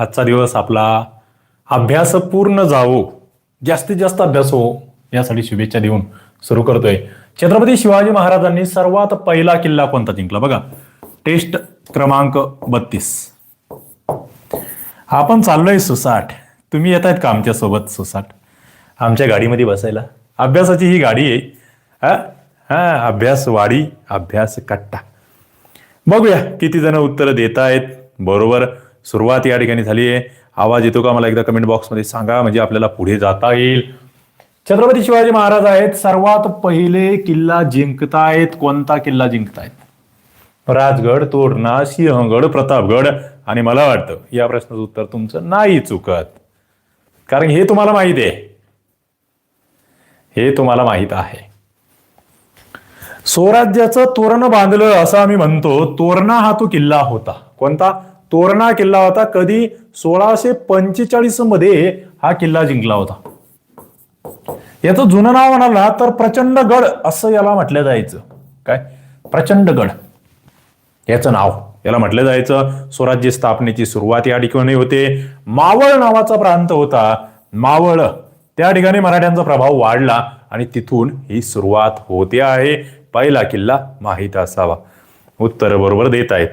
आजचा दिवस आपला अभ्यास पूर्ण जावो जास्तीत जास्त अभ्यास हो यासाठी शुभेच्छा देऊन सुरू करतोय. छत्रपती शिवाजी महाराजांनी सर्वात पहिला किल्ला कोणता जिंकला? बघा टेस्ट क्रमांक बत्तीस. आपण चाललोय सुसाट. तुम्ही येत आहेत का आमच्यासोबत सुसाट? आमच्या गाडीमध्ये बसायला. अभ्यासाची ही गाडी आहे. हा? हा अभ्यास वाडी अभ्यास कट्टा. बघूया किती जण उत्तरं देत आहेत बरोबर. सुरुवात या ठिकाणी झाली आहे. आवाज येतो का? मला एकदा कमेंट बॉक्समध्ये सांगा म्हणजे आपल्याला पुढे जाता येईल. छत्रपती शिवाजी महाराज आहेत. सर्वात पहिले किल्ला जिंकतायत कोणता किल्ला जिंकतायत राजगड तोरणा सिंहगड प्रतापगड. आणि मला वाटतं या प्रश्नाचं उत्तर तुमचं नाही चुकत. कारण हे तुम्हाला माहीत आहे. हे तुम्हाला माहीत आहे. स्वराज्याचं तोरण बांधलं असं आम्ही म्हणतो. तोरणा हा तो किल्ला होता. कोणता? तोरणा किल्ला होता. कधी सोळाशे पंचेचाळीसमध्ये हा किल्ला जिंकला होता. याचं जुनं नाव म्हणाला तर प्रचंडगड असं याला म्हटलं जायचं. काय? प्रचंडगड. याचं नाव याला म्हटलं जायचं. स्वराज्य स्थापनेची सुरुवात या ठिकाणी होते. मावळ नावाचा प्रांत होता. मावळ. त्या ठिकाणी मराठ्यांचा प्रभाव वाढला आणि तिथून ही सुरुवात होते आहे. पहिला किल्ला माहीत असावा. उत्तर बरोबर देत आहेत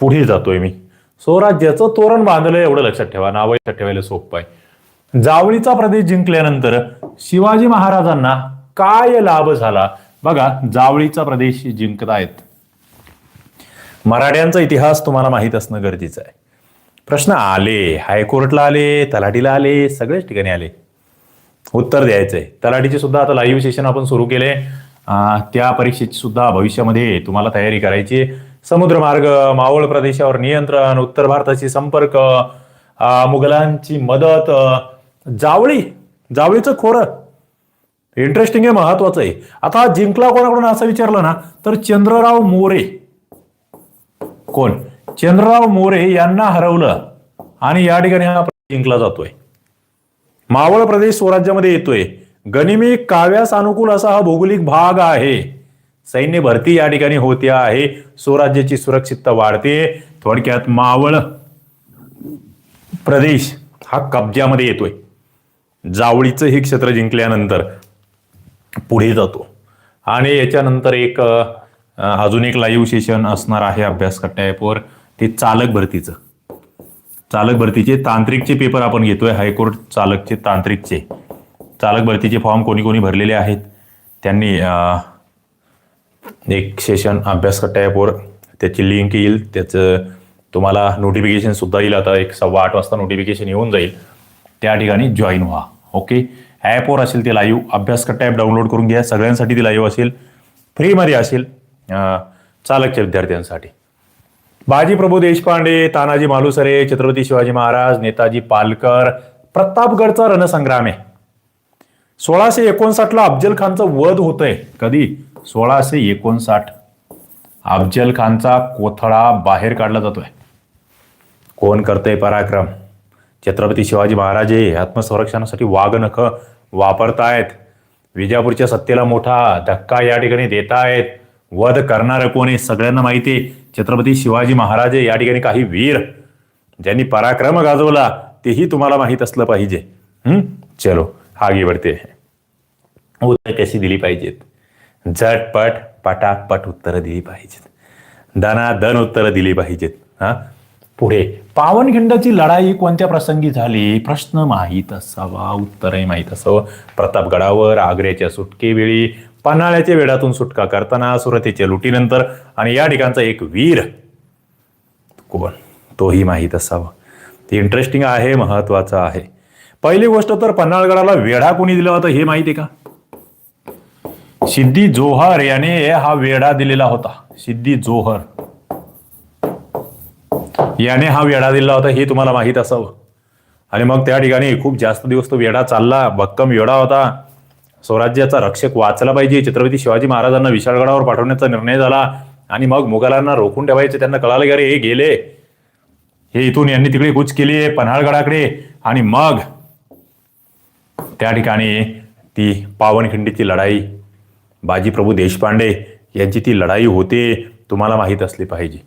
पुढे जातोय मी. स्वराज्याचं तोरण बांधलं एवढं लक्षात ठेवा. नाव लक्षात ठेवायला सोपं आहे. जावळीचा प्रदेश जिंकल्यानंतर शिवाजी महाराजांना काय लाभ झाला? बघा जावळीचा प्रदेश जिंकत आहेत. मराठ्यांचा इतिहास तुम्हाला माहीत असणं गरजेचं आहे. प्रश्न आले हायकोर्टला आले तलाठीला आले सगळ्याच ठिकाणी आले. उत्तर द्यायचंय. तलाठीचे सुद्धा आता लाईव्ह सेशन आपण सुरू केले. त्या परीक्षेची सुद्धा भविष्यामध्ये तुम्हाला तयारी करायची आहे. समुद्रमार्ग मावळ प्रदेशावर नियंत्रण उत्तर भारताशी संपर्क मुघलांची मदत जावळी जावळीचं खोरं. इंटरेस्टिंग आहे महत्वाचं आहे. आता जिंकला कोणाकडून असं विचारलं ना तर चंद्रराव मोरे. कोण? चंद्रराव मोरे यांना हरवलं आणि या ठिकाणी हा जिंकला जातोय. मावळ प्रदेश स्वराज्यामध्ये येतोय. गनिमी काव्यास अनुकूल असा हा भौगोलिक भाग आहे. सैन्य भरती या ठिकाणी होते आहे. स्वराज्याची सुरक्षितता वाढते. थोडक्यात मावळ प्रदेश हा कब्ज्यामध्ये येतोय. जावळीचं हे क्षेत्र जिंकल्यानंतर पुढे जातो. आणि याच्यानंतर एक अजून एक लाईव्ह सेशन असणार आहे अभ्यास कट्टा ॲपवर ते चालक भरतीचं. चालक भरतीचे तांत्रिकचे पेपर आपण घेतोय. हायकोर्ट चालकचे तांत्रिकचे. चालक भरतीचे फॉर्म कोणी कोणी भरलेले आहेत. त्यांनी एक सेशन अभ्यास कट्टा ॲपवर त्याची लिंक येईल. त्याचं तुम्हाला नोटिफिकेशन सुद्धा येईल. आता एक सव्वा आठ वाजता नोटिफिकेशन येऊन जाईल. त्या ठिकाणी जॉईन व्हा. ओके ॲपवर असेल ते लाईव्ह अभ्यास कट्टा ॲप डाउनलोड करून घ्या. सगळ्यांसाठी ती लाईव्ह असेल. फ्रीमध्ये असेल. चालकच्या विद्यार्थ्यांसाठी. बाजी प्रभू देशपांडे तानाजी मालुसरे छत्रपती शिवाजी महाराज नेताजी पालकर प्रतापगडचा रणसंग्राम आहे. सोळाशे एकोणसाठला अफजल खानचं वध होतंय. कधी? सोळाशे एकोणसाठ. अफजल खानचा कोथळा बाहेर काढला जातोय. कोण करतंय पराक्रम? छत्रपती शिवाजी महाराज हे आत्मसंरक्षणासाठी वाघनख वापरतायत. विजापूरच्या सत्तेला मोठा धक्का या ठिकाणी देत आहेत वध करणार कोण आहे सगळ्यांना माहिती आहे. छत्रपती शिवाजी महाराज या ठिकाणी काही वीर ज्यांनी पराक्रम गाजवला तेही तुम्हाला माहीत असलं पाहिजे. चलो आगे बढ़ते हैं कशी दिली पाहिजेत? झटपट पटापट उत्तरं दिली पाहिजेत. दनादन उत्तरं दिली पाहिजेत. हा? पुढे पावनखिंडाची लढाई कोणत्या प्रसंगी झाली? प्रश्न माहीत असावा उत्तरही माहीत असावं. प्रतापगडावर आग्र्याच्या सुटकेवेळी पन्हाळ्याच्या वेळातून सुटका करताना सुरतेच्या लुटीनंतर आणि या ठिकाणचा एक वीर कोण तोही माहीत असावा. ते इंटरेस्टिंग आहे महत्वाचं आहे. पहिली गोष्ट तर पन्हाळगडाला वेढा कोणी दिला होता हे माहिती आहे का? सिद्धी जोहर याने हा वेढा दिलेला होता. सिद्धी जोहर. याने हा वेढा दिला होता हे तुम्हाला माहीत असावं. आणि मग त्या ठिकाणी खूप जास्त दिवस तो वेढा चालला भक्कम वेढा होता. स्वराज्याचा रक्षक वाचला पाहिजे छत्रपती शिवाजी महाराजांना विशाळगडावर पाठवण्याचा निर्णय झाला. आणि मग मुघलांना रोखून ठेवायचे त्यांना कळालं की अरे हे गेले. हे इथून यांनी तिकडे कूच केली आहे पन्हाळगडाकडे. आणि मग त्या ठिकाणी ती पावनखिंडीची लढाई बाजीप्रभू देशपांडे यांची ती लढाई होते तुम्हाला माहीत असली पाहिजे.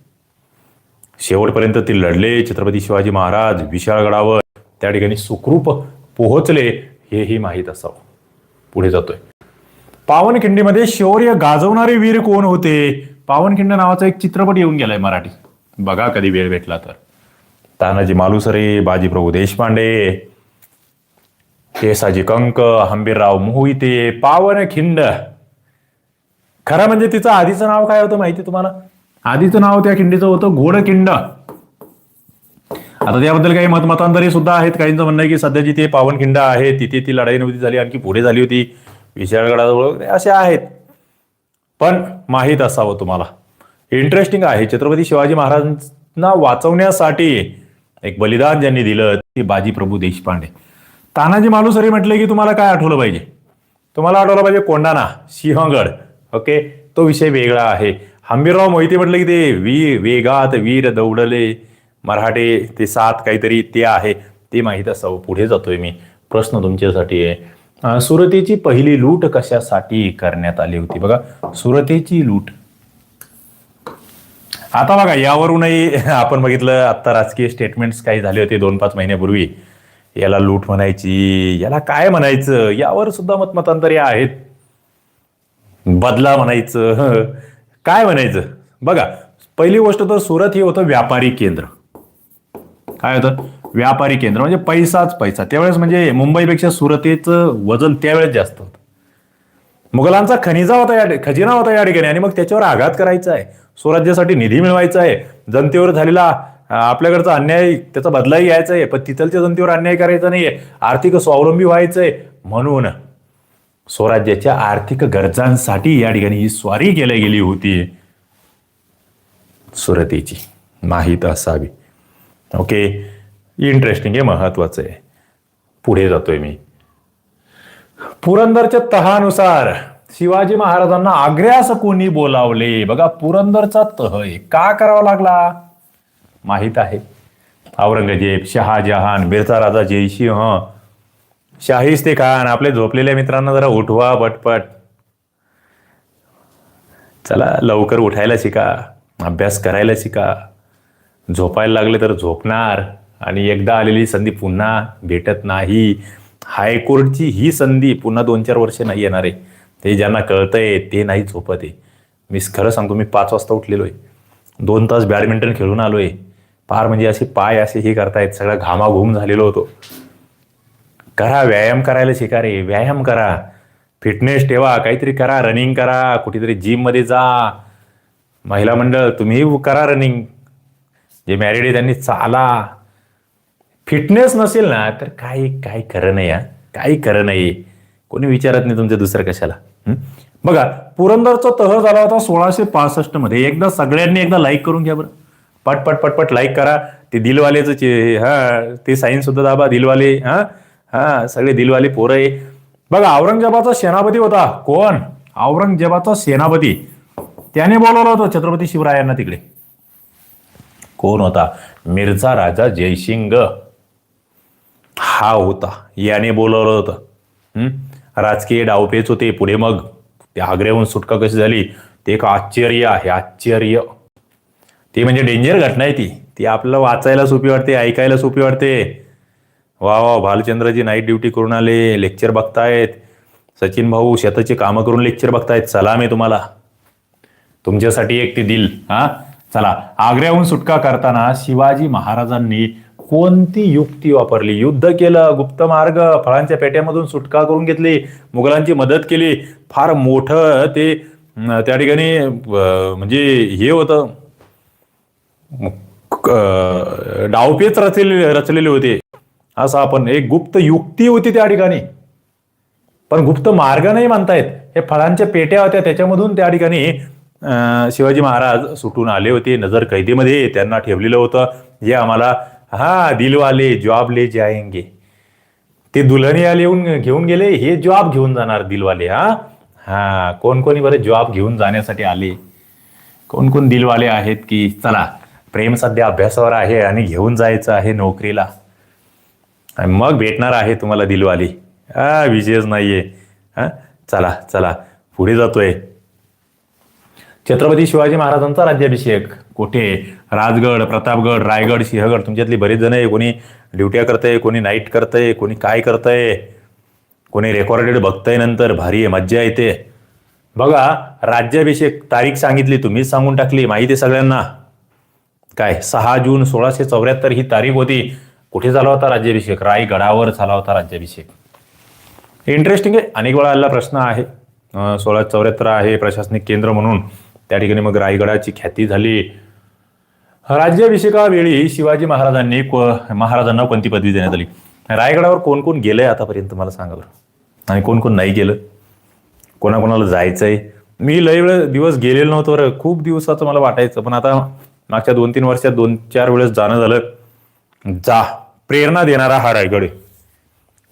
शेवटपर्यंत ते लढले छत्रपती शिवाजी महाराज विशाळगडावर त्या ठिकाणी सुखरूप पोहोचले हेही माहीत असावं. पुढे जातोय. पावनखिंडीमध्ये शौर्य गाजवणारे वीर कोण होते? पावनखिंड नावाचा एक चित्रपट येऊन गेलाय मराठी. बघा कधी वेळ भेटला तर. तानाजी मालुसरे बाजीप्रभू देशपांडे केसाजी कंक हंबीरराव मोहिते पावनखिंड. खरं म्हणजे तिचं आधीचं नाव काय होतं माहिती तुम्हाला? आधीचं नाव त्या खिंडीचं होतं गोडकिंड आता त्याबद्दल काही मतमतांतरे सुद्धा आहेत. काहींचं म्हणणं आहे की सध्या जिथे पावनखिंड आहे तिथे ती लढाई नव्हती झाली आणखी पुढे झाली होती. विशाळगडाजवळ असे आहेत. पण माहीत असावं तुम्हाला. इंटरेस्टिंग आहे. छत्रपती शिवाजी महाराजांना वाचवण्यासाठी एक बलिदान ज्यांनी दिलं ते बाजीप्रभू देशपांडे. तानाजी मालुसरे म्हटले की तुम्हाला काय आठवलं पाहिजे? तुम्हाला आठवलं पाहिजे कोंडाणा सिंहगड. ओके? तो विषय वेगळा आहे. हंबीरराव मोहिते म्हटलं की ते वी वेगात वीर दौडले. मराठे ते सात काहीतरी ते आहे. ते माहीत असावं. पुढे जातोय मी. प्रश्न तुमच्यासाठी आहे. सुरतेची पहिली लूट कशासाठी करण्यात आली होती? बघा सुरतेची लूट. आता बघा यावरूनही आपण बघितलं आता राजकीय स्टेटमेंट्स काही झाले होते दोन पाच महिन्यापूर्वी. याला लूट म्हणायची याला काय म्हणायचं? यावर सुद्धा मतमतांतरे आहेत. बदला म्हणायचं काय म्हणायचं? बघा पहिली गोष्ट तर सुरत हे होतं व्यापारी केंद्र. काय होतं? व्यापारी केंद्र म्हणजे पैसाच पैसा. त्यावेळेस म्हणजे मुंबईपेक्षा सुरतेचं वजन त्यावेळेस जास्त होतं. मुघलांचा खनिजा होता या खजिना होता या ठिकाणी आणि मग त्याच्यावर आघात करायचा आहे. स्वराज्यासाठी निधी मिळवायचा आहे. जनतेवर झालेला आपल्याकडचा अन्याय त्याचा बदलाही घ्यायचा आहे. पण तिथलच्या जनतेवर अन्याय करायचा नाहीये. आर्थिक स्वावलंबी व्हायचंय म्हणून स्वराज्याच्या आर्थिक गरजांसाठी या ठिकाणी ही स्वारी केली गेली होती. सुरतेची माहीत असावी. ओके? इंटरेस्टिंग आहे महत्वाचं आहे. पुढे जातोय मी. पुरंदरच्या तहानुसार शिवाजी महाराजांना आग्र्यास कोणी बोलावले? बघा पुरंदरचा तह आहे. का करावा लागला? माहीत आहे. औरंगजेब शहाजहान मिरचा राजा जयसिंह शाहिस्ते खान आपले झोपलेल्या मित्रांना जरा उठवा पटपट. चला लवकर उठायला शिका अभ्यास करायला शिका. झोपायला लागले तर झोपणार आणि एकदा आलेली संधी पुन्हा भेटत नाही. हायकोर्टची ही संधी पुन्हा दोन चार वर्ष नाही येणार आहे. ते ज्यांना कळतंय ते नाही झोपत आहे. मी खरं सांगतो मी पाच वाजता उठलेलो आहे. दोन तास बॅडमिंटन खेळून आलो आहे फार म्हणजे असे पाय असे हे करतायत सगळा घामाघूम झालेलो होतो. करा व्यायाम करायला शिका रे. व्यायाम करा. फिटनेस ठेवा काहीतरी करा रनिंग करा कुठेतरी जिममध्ये जा. महिला मंडळ तुम्ही करा रनिंग. जे मॅरिड आहे त्यांनी चाला. फिटनेस नसेल ना तर काही काही खरं नाही हा. काही खरं नाही. कोणी विचारत नाही तुमच्या दुसरं कशाला. बघा पुरंदरचा तह झाला होता सोळाशे पासष्टमध्ये. एकदा सगळ्यांनी एकदा लाईक करून घ्या बरं. पटपट पटपट लाईक करा. ते दिलवालेचं हा ते साईन सुद्धा दाबा दिलवाले हा. हा सगळे दिलवाले पोरं आहे. बघा औरंगजेबाचा सेनापती होता. कोण? औरंगजेबाचा सेनापती. त्याने बोलवलं होतं छत्रपती शिवरायांना तिकडे. कोण होता? मिर्झा राजा जयसिंग. हा होता. याने बोलवलं होतं. राजकीय डावपेच होते पुढे मग. त्या आग्र्याहून सुटका कशी झाली? ते एक आश्चर्य आहे आश्चर्य. ती म्हणजे डेंजर घटना आहे ती. ती आपल्याला वाचायला सोपी वाटते ऐकायला सोपी वाटते. वा वा भालचंद्रजी नाईट ड्युटी करून आले लेक्चर बघतायत. सचिन भाऊ शेताची कामं करून लेक्चर बघतायत. सलाम आहे तुम्हाला. तुमच्यासाठी एक ते दिल हा? चला आग्र्याहून सुटका करताना शिवाजी महाराजांनी कोणती युक्ती वापरली? युद्ध केलं गुप्त मार्ग फळांच्या पेट्यामधून सुटका करून घेतली मुघलांची मदत केली. फार मोठं ते त्या ठिकाणी म्हणजे हे होतं. डावपेच रचले रचलेले होते. असं आपण एक गुप्त युक्ती होती त्या ठिकाणी. पण गुप्त मार्ग नाही मानतायत हे फळांच्या पेट्या होत्या त्याच्यामधून त्या ठिकाणी शिवाजी महाराज सुटून आले होते नजर कैदेमध्ये त्यांना ठेवलेलं होतं. जे आम्हाला हा दिलवाले जॉब ले जायंगे. ते दुल्हनिया येऊन घेऊन गेले हे जॉब घेऊन जाणार दिलवाले हा? हा कोण कोणी बरे जॉब घेऊन जाण्यासाठी आले. कोण कोण दिलवाले आहेत की चला प्रेम सध्या अभ्यासावर आहे आणि घेऊन जायचं आहे नोकरीला. मग भेटणार आहे तुम्हाला दिलवाली. हा विषयच नाहीये. हा चला चला. पुढे जातोय. छत्रपती शिवाजी महाराजांचा राज्याभिषेक. कुठे? राजगड प्रतापगड रायगड सिंहगड. तुमच्यातली बरेच जण आहे. कोणी ड्युट्या करतंय कोणी नाईट करतंय कोणी काय करतंय. कोणी रेकॉर्डेड बघतंय नंतर. भारी आहे मज्जा येते. बघा राज्याभिषेक तारीख सांगितली तुम्हीच सांगून टाकली. माहिती सगळ्यांना. काय? सहा जून सोळाशे चौऱ्याहत्तर ही तारीख होती. कुठे झाला होता राज्याभिषेक? रायगडावर झाला होता राज्याभिषेक. इंटरेस्टिंग आहे. अनेक वेळा आलेला प्रश्न आहे. सोळा चौऱ्याहत्तर आहे प्रशासनिक केंद्र म्हणून. त्या ठिकाणी मग रायगडाची ख्याती झाली. राज्याभिषेकावेळी शिवाजी महाराजांनी को- महाराजांना कोणती पदवी देण्यात आली? रायगडावर कोण कोण गेलंय आतापर्यंत मला सांगा बरं? आणि कोण कोण नाही गेलं? कोणाकोणाला जायचंय? मी लय वेळ दिवस गेलेलो नव्हतो बरं. खूप दिवसाचं मला वाटायचं. पण आता मागच्या दोन तीन वर्षात दोन चार वेळेस जाणं झालं. जा. प्रेरणा देणारा हा रायगड आहे.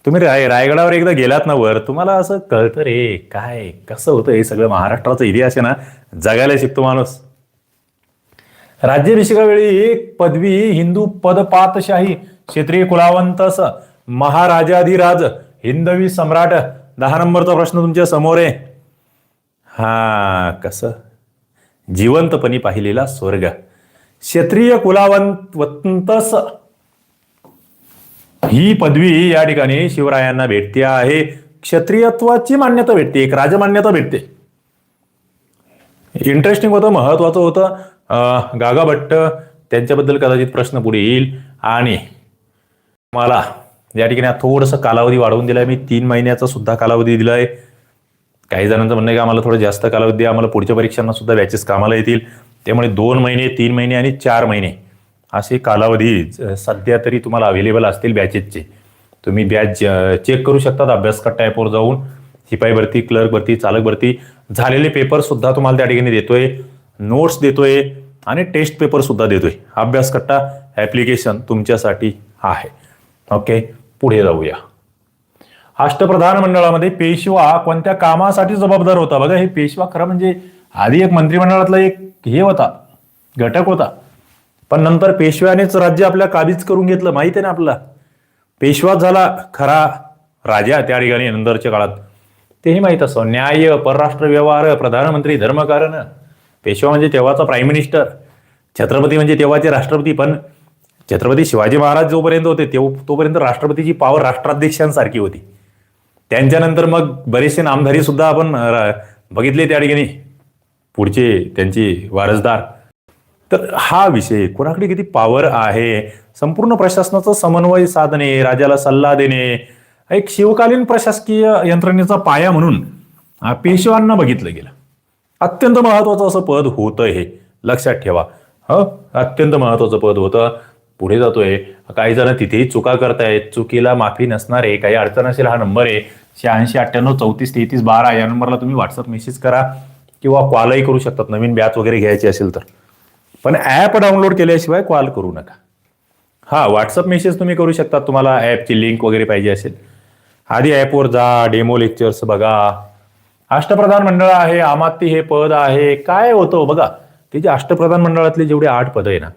तुम्ही राय रायगडावर एकदा गेलात ना वर तुम्हाला असं कळतं रे काय कसं होतं हे सगळं? महाराष्ट्राचा इतिहास आहे ना जगायला शिकतो माणूस. राज्याभिषेकावेळी एक पदवी हिंदू पदपातशाही क्षेत्रीय कुलावंतस महाराजाधिराज हिंदवी सम्राट दहा नंबरचा प्रश्न तुमच्यासमोर आहे. हा कसं? जिवंतपणी पाहिलेला स्वर्ग. क्षत्रिय कुलावंत वंतस ही पदवी या ठिकाणी शिवरायांना भेटते आहे. क्षत्रियत्वाची मान्यता भेटते एक राजमान्यता भेटते. इंटरेस्टिंग होतं महत्वाचं होतं. गागा भट्ट त्यांच्याबद्दल कदाचित प्रश्न पुढे येईल. आणि मला या ठिकाणी थोडंसं कालावधी वाढवून दिलाय. मी तीन महिन्याचा सुद्धा कालावधी दिलाय. काही जणांचं म्हणणं आहे की आम्हाला थोडं जास्त कालावधी द्या. आम्हाला पुढच्या परीक्षांना सुद्धा बॅचेस कामाला येतील. त्यामुळे दोन महिने तीन महिने आणि चार महिने. असे कालावधी सध्या तरी तुम्हाला अवेलेबल असतील बॅचेसचे तुम्ही बॅच चेक करू शकतात अभ्यासकट ॲपवर जाऊन. शिपाई भरती क्लर्क भरती चालक भरती. झालेले पेपर सुद्धा तुम्हाला त्या ठिकाणी देतोय. नोट्स देतोय आणि टेस्ट पेपर सुद्धा देतोय. अभ्यासकट्टा ॲप्लिकेशन तुमच्यासाठी आहे. ओके पुढे जाऊया. अष्टप्रधान मंडळामध्ये पेशवा कोणत्या कामासाठी जबाबदार होता? बघा हे पेशवा खरं म्हणजे आधी एक मंत्रिमंडळातला एक हे होता घटक होता. पण नंतर पेशव्यानेच राज्य आपल्या काबीज करून घेतलं. माहीत आहे ना आपला पेशवा झाला खरा राजा त्या ठिकाणी नंतरच्या काळात. तेही माहीत असं न्याय परराष्ट्र व्यवहार प्रधानमंत्री धर्मकारण. पेशवा म्हणजे तेव्हाचा प्राईम मिनिस्टर छत्रपती म्हणजे तेव्हाचे राष्ट्रपती पण छत्रपती शिवाजी महाराज जोपर्यंत होते तेव तोपर्यंत राष्ट्रपतीची पावर राष्ट्राध्यक्षांसारखी होती. त्यांच्यानंतर मग बरेचसे नामधारी सुद्धा आपण रा- बघितले त्या ठिकाणी. पुढचे त्यांची वारसदार तर हा विषय कोणाकडे किती पॉवर आहे? संपूर्ण प्रशासनाचं समन्वय साधणे राजाला सल्ला देणे एक शिवकालीन प्रशासकीय यंत्रणेचा पाया म्हणून पेशवांना बघितलं गेलं. अत्यंत महत्वाचं असं पद होतं हे. लक्षात ठेवा. ह? अत्यंत महत्वाचं पद होतं. पुढे जातोय. काही जण तिथेही चुका करतायत. चुकीला माफी नसणार आहे काही अडचण असेल हा नंबर आहे. शहाऐंशी अठ्ठ्याण्णव चौतीस तेहतीस बारा या नंबरला तुम्ही व्हॉट्सअप मेसेज करा किंवा कॉलही करू शकतात. नवीन बॅच वगैरे घ्यायची असेल तर. पण ॲप डाउनलोड केल्याशिवाय कॉल करू नका. हा व्हॉट्सअप मेसेज तुम्ही करू शकता तुम्हाला ॲपची लिंक वगैरे पाहिजे असेल. आधी ॲपवर जा डेमो लेक्चर्स बघा. अष्टप्रधान मंडळ आहे आमाती हे पद आहे. काय होतं बघा ते जे अष्टप्रधान मंडळातले जेवढे आठ पद आहे ना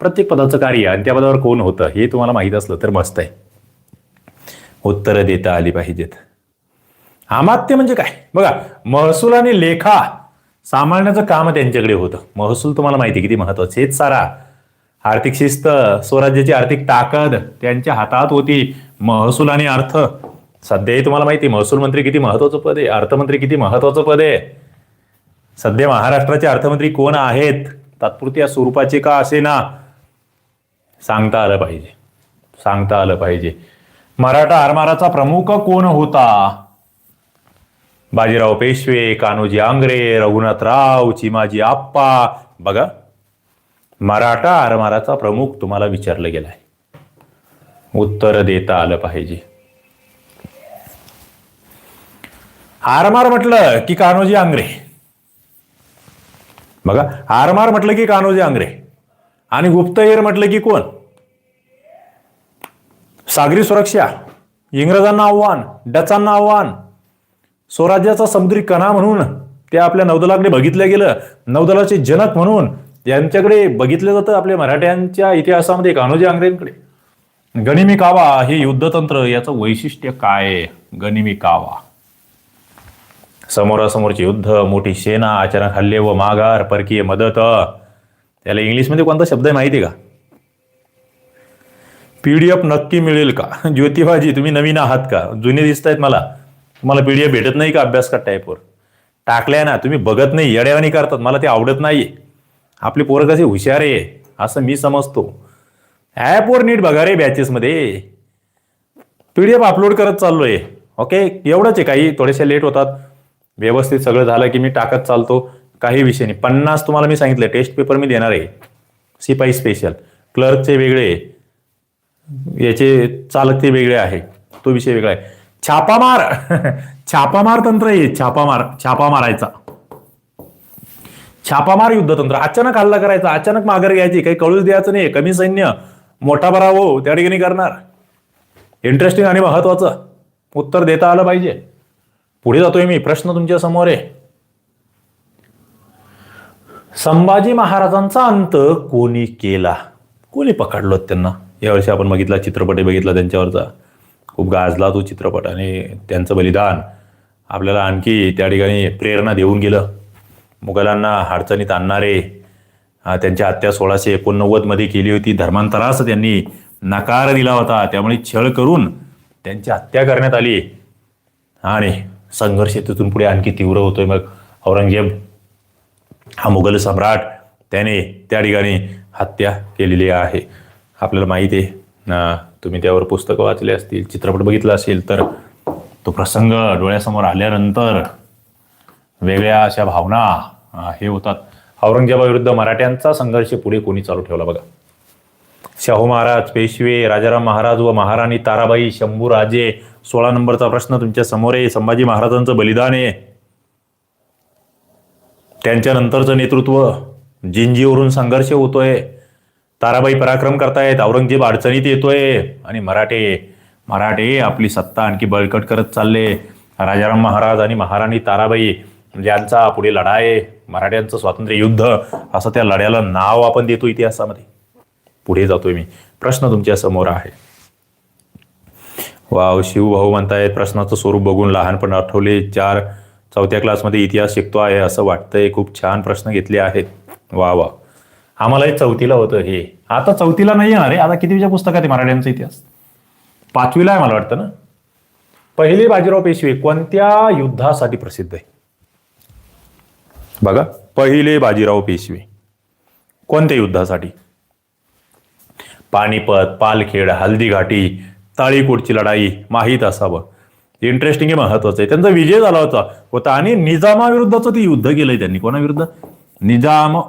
प्रत्येक पदाचं कार्य आणि त्या पदावर कोण होतं हे तुम्हाला माहीत असलं तर मस्त आहे. उत्तरं देता आली पाहिजेत. आमात्य म्हणजे काय? बघा महसूल आणि लेखा. सांभाळण्याचं काम त्यांच्याकडे होतं. महसूल तुम्हाला माहिती किती महत्वाचं हेच सारा. आर्थिक शिस्त स्वराज्याची आर्थिक ताकद त्यांच्या हातात होती. महसूल आणि अर्थ. सध्याही तुम्हाला माहिती महसूल मंत्री किती महत्वाचं पद आहे अर्थमंत्री किती महत्वाचं पद आहे. सध्या महाराष्ट्राचे अर्थमंत्री कोण आहेत? तात्पुरत्या स्वरूपाचे का असे ना? सांगता आलं पाहिजे. सांगता आलं पाहिजे. मराठा आरमाराचा प्रमुख कोण होता? बाजीराव पेशवे कान्होजी आंग्रे रघुनाथराव चिमाजी आप्पा. बघा मराठा आरमाराचा प्रमुख तुम्हाला विचारलं गेलाय. उत्तर देता आलं पाहिजे. आरमार म्हटलं की कान्होजी आंग्रे. बघा आरमार म्हटलं की कान्होजी आंग्रे. आणि गुप्तहेर म्हटलं की कोण? सागरी सुरक्षा. इंग्रजांना आव्हान डचांना आव्हान. स्वराज्याचा समुद्री कणा म्हणून ते आपल्या नौदलाकडे बघितलं गेलं. नौदलाचे जनक म्हणून यांच्याकडे बघितलं जातं आपल्या मराठ्यांच्या इतिहासामध्ये कान्होजी आंग्रेंकडे गनिमी कावा हे युद्धतंत्र याचं वैशिष्ट्य काय आहे? गनिमी कावा. समोरासमोरचे युद्ध मोठी सेना अचानक हल्ले व माघार परकीय मदत. त्याला इंग्लिशमध्ये कोणता शब्द आहे माहिती का? पीडीएफ नक्की मिळेल का? ज्योतिबाजी तुम्ही नवीन आहात का? जुने दिसत आहेत मला. तुम्हाला पीडीएफ भेटत नाही का अभ्यास का टाईपवर टाकल्या ना तुम्ही बघत नाही येड्यावानी करतात मला ते आवडत नाही आपली पोरं कसे हुशार आहे असं मी समजतो. ॲपवर नीट बघा रे बॅचेसमध्ये पीडीएफ अपलोड करत चाललोय ओके एवढंच आहे काही थोडेसे लेट होतात. व्यवस्थित सगळं झालं की मी टाकत चालतो काही विषय नाही. पन्नास तुम्हाला मी सांगितलं टेस्ट पेपर मी देणार आहे. सिपाई स्पेशल क्लर्कचे वेगळे याचे चालक ते वेगळे आहे तो विषय वेगळा आहे. छापामार. छापामार तंत्र आहे छापामार छापा मारायचा छापामार युद्धतंत्र. अचानक हल्ला करायचा अचानक माघार घ्यायची काही कळूच द्यायचं नाही कमी सैन्य मोठा बरावो त्या ठिकाणी करणार. इंटरेस्टिंग आणि महत्वाचं. उत्तर देता आलं पाहिजे. पुढे जातोय मी. प्रश्न तुमच्यासमोर आहे. संभाजी महाराजांचा अंत कोणी केला? कोणी पकडलो त्यांना? यावर्षी आपण बघितला चित्रपटे बघितला त्यांच्यावरचा. खूप गाजला तो चित्रपट आणि त्यांचं बलिदान. आपल्याला आणखी त्या ठिकाणी प्रेरणा देऊन गेलं. मुघलांना अडचणीत आणणारे त्यांची हत्या सोळाशे एकोणनव्वदमध्ये केली होती. धर्मांतरास त्यांनी नकार दिला होता. त्यामुळे छळ करून त्यांची हत्या करण्यात आली. आणि संघर्ष तिथून पुढे आणखी तीव्र होतोय. मग औरंगजेब हा मुघल सम्राट त्याने त्या ठिकाणी हत्या केलेली आहे. आपल्याला माहिती आहे. तुम्ही त्यावर पुस्तकं वाचले असतील चित्रपट बघितला असेल तर तो प्रसंग डोळ्यासमोर आल्यानंतर वेगळ्या अशा भावना हे होतात. औरंगजेबाविरुद्ध मराठ्यांचा संघर्ष पुढे कोणी चालू ठेवला बघा. शाहू महाराज पेशवे राजाराम महाराज व महाराणी ताराबाई शंभूराजे सोळा नंबरचा प्रश्न तुमच्यासमोर आहे. संभाजी महाराजांचं बलिदान आहे. त्यांच्या नंतरचं नेतृत्व जिंजीवरून संघर्ष होतोय. ताराबाई पराक्रम करतायत औरंगजेब अडचणीत येतोय. आणि मराठे मराठे आपली सत्ता आणखी बळकट करत चालले. राजाराम महाराज आणि महाराणी ताराबाई ज्यांचा पुढे लढा आहे मराठ्यांचं स्वातंत्र्य युद्ध असं त्या लढ्याला नाव आपण देतो इतिहासामध्ये. पुढे जातोय मी. प्रश्न तुमच्यासमोर आहे. वाव शिवभाऊ म्हणतायत प्रश्नाचं स्वरूप बघून लहानपण आठवले. चार चौथ्या क्लासमध्ये इतिहास शिकतो आहे असं वाटतंय. खूप छान प्रश्न घेतले आहेत. वा वा आम्हालाही चौथीला होतं हे. आता चौथीला नाही येणार आहे. आता कितीच्या पुस्तकात आहे मराठ्यांचा इतिहास? पाचवीला आहे मला वाटतं ना? पहिले बाजीराव पेशवे कोणत्या युद्धासाठी प्रसिद्ध आहे? बघा पहिले बाजीराव पेशवे कोणत्या युद्धासाठी? पानिपत पालखेड हल्दीघाटी ताळीकोटची लढाई माहीत असावं. इंटरेस्टिंग आहे महत्वाचं आहे. त्यांचा विजय झाला होता. होता. आणि निजामाविरुद्धचं ते युद्ध केलंय त्यांनी. कोणाविरुद्ध? निजाम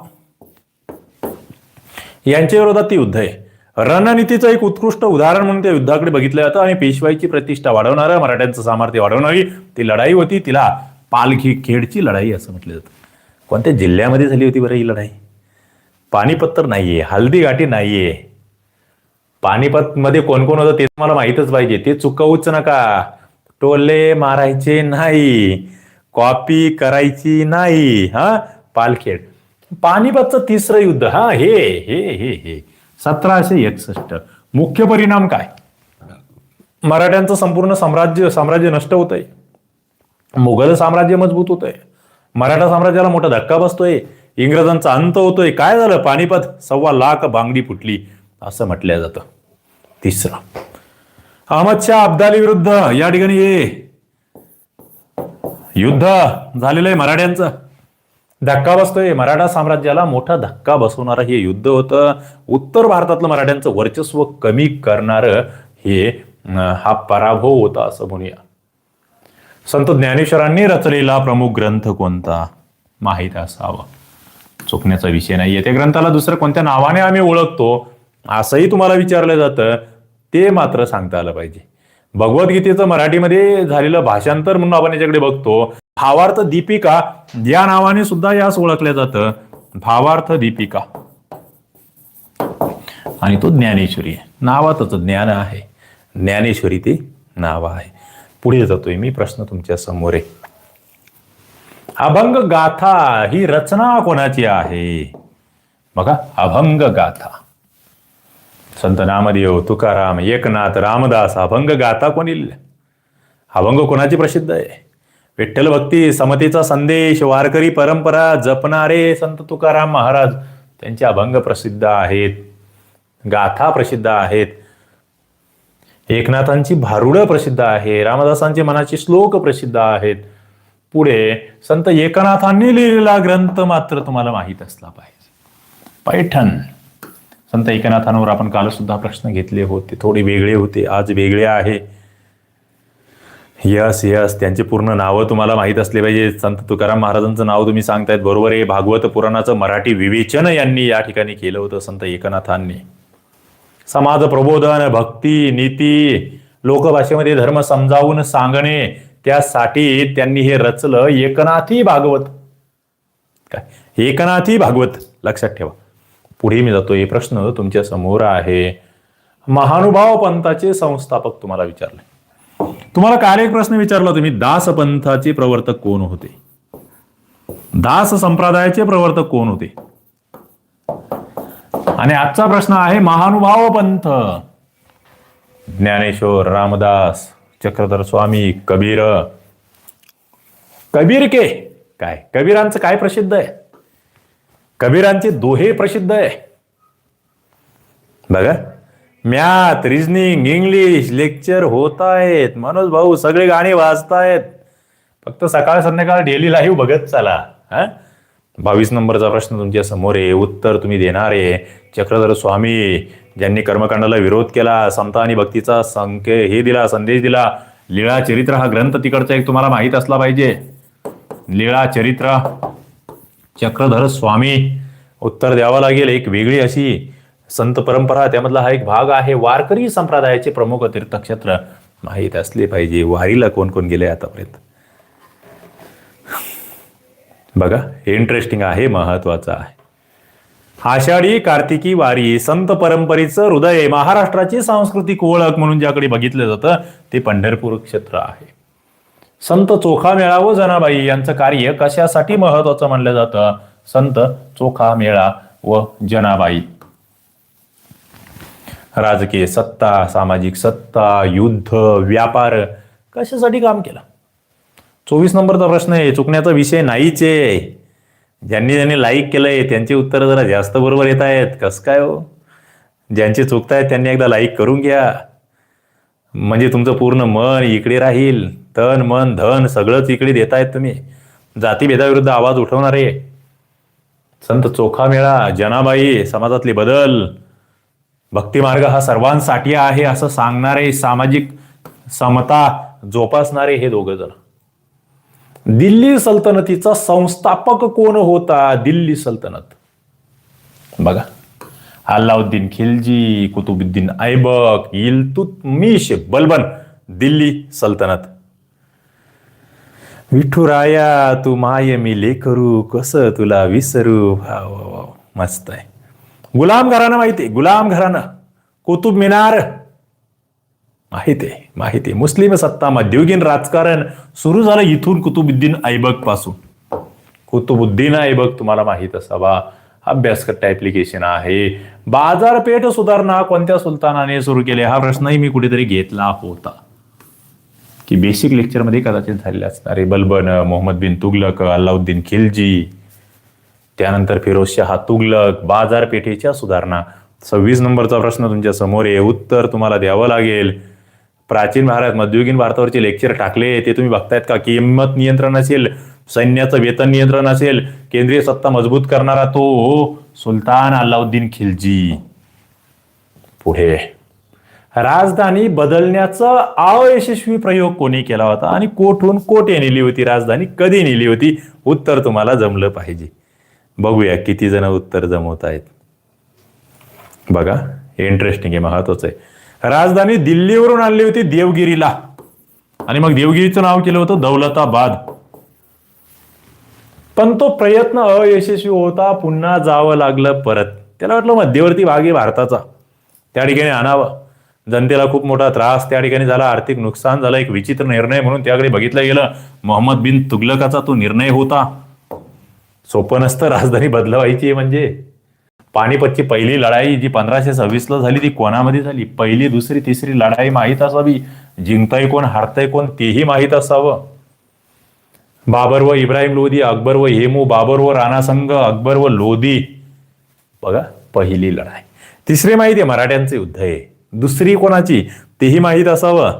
यांच्या विरोधात ते युद्ध आहे रणनीतीचं एक उत्कृष्ट उदाहरण म्हणून त्या युद्धाकडे बघितलं जातं आणि पेशवाईची प्रतिष्ठा वाढवणारं मराठ्यांचं सामर्थ्य वाढवणारी ती लढाई होती तिला पालखी खेडची लढाई असं म्हटलं जातं. कोणत्या जिल्ह्यामध्ये झाली होती बरं ही लढाई? पानिपत तर नाहीये हल्दी घाटी नाहीये. पानिपत मध्ये कोण कोण होतं ते तुम्हाला माहीतच पाहिजे ते चुकवूच नका. टोले मारायचे नाही कॉपी करायची नाही हा? पालखेड. पानिपतचं तिसरं युद्ध हा हे हे हे हे. सतराशे एकसष्ट. मुख्य परिणाम काय? मराठ्यांचं संपूर्ण साम्राज्य साम्राज्य नष्ट होतंय. मुघल साम्राज्य मजबूत होतंय. मराठा साम्राज्याला मोठा धक्का बसतोय. इंग्रजांचा अंत होतोय. काय झालं? पानिपत सव्वा लाख बांगडी फुटली असं म्हटलं जातं. तिसरं. अहमद शाह अब्दाली विरुद्ध या ठिकाणी हे युद्ध झालेलं आहे मराठ्यांचं. धक्का बसतोय. मराठा साम्राज्याला मोठा धक्का बसवणारं हे युद्ध होतं. उत्तर भारतातलं मराठ्यांचं वर्चस्व कमी करणारं हे हा पराभव होता असं म्हणूया. संत ज्ञानेश्वरांनी रचलेला प्रमुख ग्रंथ कोणता? माहीत असावा. चुकण्याचा विषय नाहीये. त्या ग्रंथाला दुसरं कोणत्या नावाने आम्ही ओळखतो असंही तुम्हाला विचारलं जातं. ते मात्र सांगता आलं पाहिजे. भगवद्गीतेचं मराठीमध्ये झालेलं भाषांतर म्हणून आपण याच्याकडे बघतो. भावार्थ दीपिका या नावाने सुद्धा यास ओळखलं जातं. भावार्थ दीपिका. आणि तो ज्ञानेश्वरी आहे. नावातच ज्ञान आहे. ज्ञानेश्वरी ते नाव आहे. पुढे जातोय मी प्रश्न तुमच्यासमोर आहे. अभंग गाथा ही रचना कोणाची आहे? बघा अभंग गाथा. संत नामदेव तुकाराम एकनाथ रामदास अभंग गाथा कोणी अभंग कोणाची प्रसिद्ध आहे? विठ्ठल भक्ती समतेचा संदेश वारकरी परंपरा जपणारे संत तुकाराम महाराज त्यांचे अभंग प्रसिद्ध आहेत गाथा प्रसिद्ध आहेत. एकनाथांची भारुडं प्रसिद्ध आहे रामदासांचे मनाचे श्लोक प्रसिद्ध आहेत. पुढे संत एकनाथांनी लिहिलेला ग्रंथ मात्र तुम्हाला माहीत असला पाहिजे. पैठण. संत एकनाथांवर आपण काल सुद्धा प्रश्न घेतले होते थोडे वेगळे होते आज वेगळे आहे. Yes yes. त्यांची पूर्ण नावं तुम्हाला माहीत असले पाहिजे. संत तुकाराम महाराजांचं नाव तुम्ही सांगतायत बरोबर आहे. भागवत पुराणाचं मराठी विवेचन यांनी या ठिकाणी केलं होतं संत एकनाथांनी. समाज प्रबोधन भक्ती नीती लोकभाषेमध्ये धर्म समजावून सांगणे त्यासाठी त्यांनी हे रचलं एकनाथी भागवत. काय? एकनाथी भागवत. लक्षात ठेवा. पुढे मी जातो हे प्रश्न तुमच्यासमोर आहे. महानुभाव पंथाचे संस्थापक तुम्हाला विचारले. तुम्हाला काल एक प्रश्न विचारला तुम्ही दास पंथाचे प्रवर्तक कोण होते? दास संप्रदायाचे प्रवर्तक कोण होते? आणि आजचा प्रश्न आहे महानुभाव पंथ. ज्ञानेश्वर रामदास चक्रधर स्वामी कबीर. कबीर के? काय? कबीरांचं काय प्रसिद्ध आहे? कबीरांचे दोहे प्रसिद्ध आहे. बघा. मॅथ रिजनिंग इंग्लिश लेक्चर होत आहेत मनोज भाऊ सगळे गाणी वाजतायत. फक्त सकाळ संध्याकाळ डेली लाईव्ह बघत चला हा? बावीस नंबरचा प्रश्न तुमच्यासमोर आहे. उत्तर तुम्ही देणार आहे. चक्रधर स्वामी ज्यांनी कर्मकांडाला विरोध केला समता आणि भक्तीचा संके हे दिला संदेश दिला. लीळा चरित्र हा ग्रंथ तिकडचा एक तुम्हाला माहीत असला पाहिजे. लीळा चरित्र चक्रधर स्वामी. उत्तर द्यावं लागेल. एक वेगळी अशी संत परंपरा त्यामधला हा एक भाग आहे. वारकरी संप्रदायाचे प्रमुख तीर्थक्षेत्र माहीत असले पाहिजे. वारीला कोण कोण गेले आतापर्यंत? बघा इंटरेस्टिंग आहे महत्वाचं आहे. आषाढी कार्तिकी वारी संत परंपरेचं हृदय महाराष्ट्राची सांस्कृतिक ओळख म्हणून ज्याकडे बघितलं जातं ते पंढरपूर क्षेत्र आहे. संत चोखा मेळा व जनाबाई यांचं कार्य कशासाठी महत्वाचं मानलं जातं? संत चोखा मेळा व जनाबाई. राजकीय सत्ता सामाजिक सत्ता युद्ध व्यापार कशासाठी काम केलं? चोवीस नंबरचा प्रश्न आहे चुकण्याचा विषय नाहीच आहे. ज्यांनी ज्यांनी लाईक केलंय त्यांची उत्तरं जरा जास्त बरोबर येत आहेत. कसं काय हो? ज्यांचे चुकतायत त्यांनी एकदा लाईक करून घ्या. म्हणजे तुमचं पूर्ण मन इकडे राहील. तन मन धन सगळंच इकडे देतायत तुम्ही. जातीभेदाविरुद्ध आवाज उठवणारे. संत चोखा मेळा जनाबाई समाजातले बदल. भक्तिमार्ग हा सर्वांसाठी आहे असं सांगणारे सामाजिक समता जोपासणारे हे दोघं जण. दिल्ली सल्तनतीचा संस्थापक कोण होता? दिल्ली सल्तनत. बघा. अल्लाउद्दीन खिलजी कुतुबुद्दीन ऐबक इल्तुतमिश बलबन दिल्ली सल्तनत. विठुराया तू माय मी लेकरू कसं तुला विसरू? वा वा वा मस्त आहे. गुलाम घराणं माहिती आहे गुलाम घराणं. कुतुब मिनार. माहिती आहे माहिती. आहे मुस्लिम सत्ता मध्ययुगीन राजकारण सुरू झालं इथून कुतुबुद्दीन ऐबकपासून. कुतुबुद्दीन ऐबक तुम्हाला माहीत असावा. अभ्यासकट्टा ऍप्लिकेशन आहे. बाजारपेठ सुधारणा कोणत्या सुलतानाने सुरू केले? हा प्रश्नही मी कुठेतरी घेतला होता. की बेसिक लेक्चरमध्ये कदाचित झालेले असणारे बलबन मोहम्मद बिन तुगलक अल्लाउद्दीन खिलजी त्यानंतर फिरोजशाह तुगलक बाजारपेठेच्या सुधारणा. सव्वीस नंबरचा प्रश्न तुमच्यासमोर आहे. उत्तर तुम्हाला द्यावं लागेल. प्राचीन भारत मध्ययुगीन भारतावरचे लेक्चर टाकले. ते तुम्ही बघतायत का? किंमत नियंत्रण असेल सैन्याचं वेतन नियंत्रण असेल केंद्रीय सत्ता मजबूत करणारा तो सुलतान अल्लाउद्दीन खिलजी. पुढे. राजधानी बदलण्याचा अयशस्वी प्रयोग कोणी केला होता? आणि कोठून कोठे नेली होती? राजधानी कधी नेली होती? उत्तर तुम्हाला जमलं पाहिजे. बघूया किती जण उत्तर जमवत आहेत. बघा इंटरेस्टिंग आहे महत्वाचं आहे. राजधानी दिल्लीवरून आणली होती देवगिरीला. आणि मग देवगिरीचं नाव केलं होतं दौलताबाद. पण तो प्रयत्न अयशस्वी होता पुन्हा जावं लागलं परत. त्याला वाटलं मध्यवर्ती भाग आहे भारताचा. त्या ठिकाणी आणावं. जनतेला खूप मोठा त्रास त्या ठिकाणी झाला आर्थिक नुकसान झालं एक विचित्र निर्णय म्हणून त्याकडे बघितलं गेलं. मोहम्मद बिन तुगलकाचा तो निर्णय होता. सोपं नसतं. राजधानी बदलवायची म्हणजे. पानिपतची पहिली लढाई जी पंधराशे सव्वीसला झाली ती कोणामध्ये झाली? पहिली दुसरी तिसरी लढाई माहीत असावी. जिंकताय कोण हारताय कोण तेही माहीत असावं. बाबर व इब्राहिम लोधी अकबर व हेमू बाबर व राणासंघ अकबर व लोधी. बघा पहिली लढाई. तिसरी माहिती आहे मराठ्यांचे युद्ध आहे. दुसरी कोणाची? तेही माहीत असावं.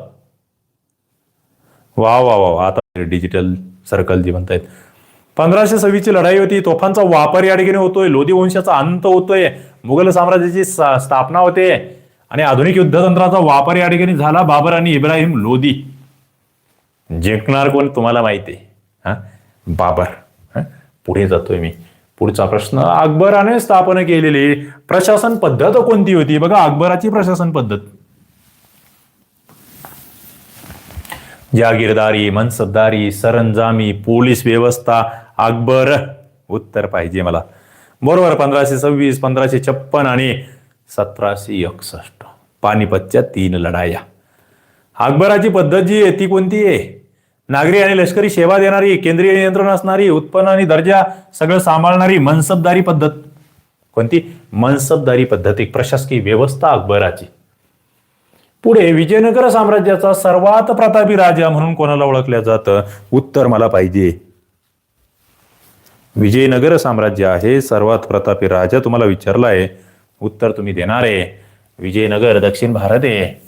वा वा वा आता डिजिटल सर्कल जी म्हणतायत. पंधराशे सव्वीसची लढाई होती. तोफांचा वापर या ठिकाणी होतोय. लोधी वंशाचा अंत होतोय. मुघल साम्राज्याची स्थापना होते. आणि आधुनिक युद्धतंत्राचा वापर या ठिकाणी झाला. बाबर आणि इब्राहिम लोधी. जिंकणार कोण तुम्हाला माहिती आहे? हा? बाबर. हा? पुढे जातोय मी. पुढचा प्रश्न. अकबराने स्थापन केलेली प्रशासन पद्धत कोणती होती? बघा अकबराची प्रशासन पद्धत. जागीरदारी मनसबदारी सरंजामी पोलीस व्यवस्था अकबर. उत्तर पाहिजे मला. बरोबर पंधराशे सव्वीस पंधराशे छप्पन आणि सतराशे एकसष्ट. पानिपतच्या तीन लढाया. अकबराची पद्धत जी आहे ती कोणती आहे? नागरी आणि लष्करी सेवा देणारी केंद्रीय नियंत्रण असणारी उत्पन्न आणि दर्जा सगळं सांभाळणारी मनसबदारी पद्धत कोणती? मनसबदारी पद्धत एक प्रशासकीय व्यवस्था अकबराची. पुढे विजयनगर साम्राज्याचा सर्वात प्रतापी राजा म्हणून कोणाला ओळखलं जातं? उत्तर मला पाहिजे. विजयनगर साम्राज्य आहे सर्वात प्रतापी राजा तुम्हाला विचारला आहे उत्तर तुम्ही देणार आहे. विजयनगर दक्षिण भारत आहे.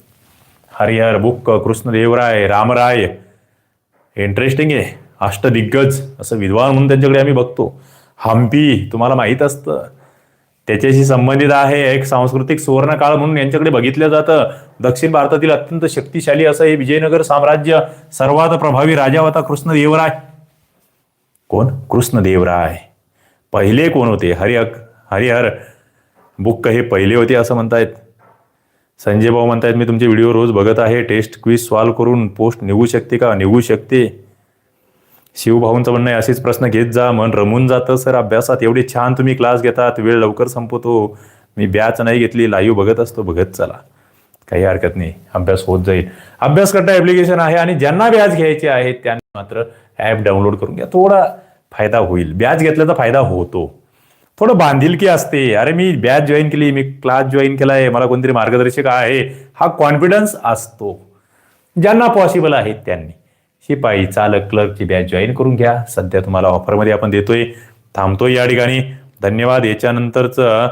हरिहर बुक्क कृष्णदेवराय रामराय. इंटरेस्टिंग आहे. अष्टदिग्गज असं विद्वान म्हणून त्यांच्याकडे आम्ही बघतो. हम्पी तुम्हाला माहीत असतं. त्याच्याशी संबंधित आहे एक सांस्कृतिक सुवर्ण काळ म्हणून यांच्याकडे बघितलं जातं. दक्षिण भारतातील अत्यंत शक्तिशाली असं हे विजयनगर साम्राज्य सर्वात प्रभावी राजा होता कृष्णदेवराय कोण? कृष्णदेवराय पहिले कोण होते? हरिहक हरिहर बुक्क हे पहिले होते असं म्हणतायत. संजय भाऊ म्हणतायत मी तुमचे व्हिडिओ रोज बघत आहे. टेस्ट क्विज सॉल्व्ह करून पोस्ट निघू शकते का? निघू शकते. शिवभाऊंचं म्हणणं आहे असेच प्रश्न घेत जा मन रमून जातं. सर अभ्यासात एवढे छान तुम्ही क्लास घेतात वेळ लवकर संपवतो मी बॅच नाही घेतली लाईव्ह बघत असतो बघत चला. काही हरकत नाही अभ्यास होत जाईल. अभ्यास करता ऍप्लिकेशन आहे आणि ज्यांना बॅच घ्यायचे आहे त्यांनी मात्र ॲप डाउनलोड करून घ्या. थोडा फायदा होईल. बॅच घेतल्याचा फायदा होतो. थोडं बांधिलकी असते. अरे मी बॅच जॉईन केली मी क्लास जॉईन केला आहे मला कोणतरी मार्गदर्शक आहे. हा कॉन्फिडन्स असतो. ज्यांना पॉसिबल आहे त्यांनी. शिपाई चालक क्लर्कची बॅच जॉईन करून घ्या. सध्या तुम्हाला ऑफरमध्ये आपण देतोय. थांबतोय या ठिकाणी. धन्यवाद. याच्यानंतरचं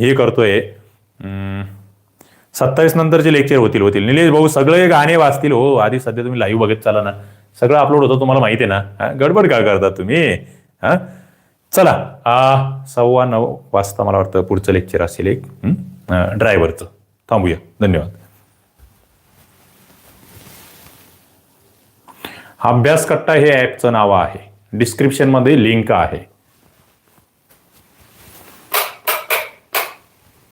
हे करतोय. सत्तावीस नंतरचे लेक्चर होतील होतील. निलेश भाऊ सगळे गाणे वाचतील. हो आधी सध्या तुम्ही लाईव्ह बघत चाला ना. सगळं अपलोड होतं तुम्हाला माहिती आहे ना. गडबड का करता तुम्ही? हा? चला आ, सव्वा नऊ वाजता मला वाटतं पुढचं लेक्चर असेल एक. ड्रायव्हरचं थांबूया. धन्यवाद. अभ्यास कट्टा हे ॲपचं नाव आहे. डिस्क्रिप्शनमध्ये लिंक आहे.